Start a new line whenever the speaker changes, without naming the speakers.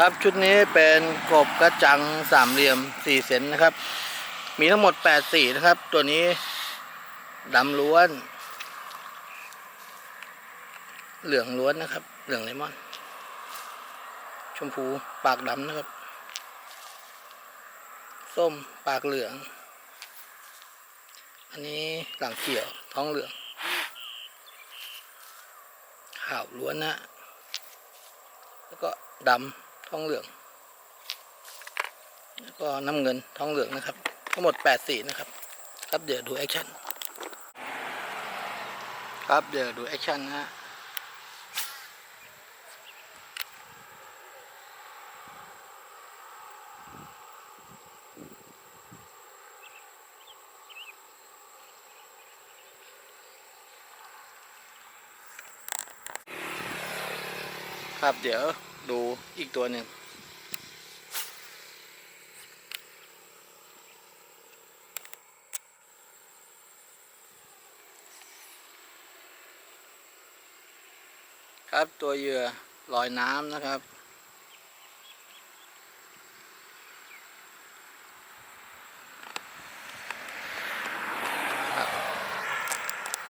ครับชุดนี้เป็นกบกระจังสามเหลี่ยมสี่เซนนะครับ มีทั้งหมดแปดสีนะครับ ตัวนี้ดำล้วน เหลืองล้วนนะครับ เหลืองเลมอน ชมพูปากดำนะครับ ส้มปากเหลือง อันนี้หลังเขียวท้องเหลืองขาวล้วนนะแล้วก็ดำ ท้องเหลือง แล้วก็น้ำเงินท้องเหลืองนะครับ ทั้งหมดแปดสีนะครับ ครับเดี๋ยวดูแอคชั่น ครับเดี๋ยวดูแอคชั่นนะฮะครับเดี๋ยว ดูอีกตัวหนึ่งครับตัวเหยื่อลอยน้ำนะครับ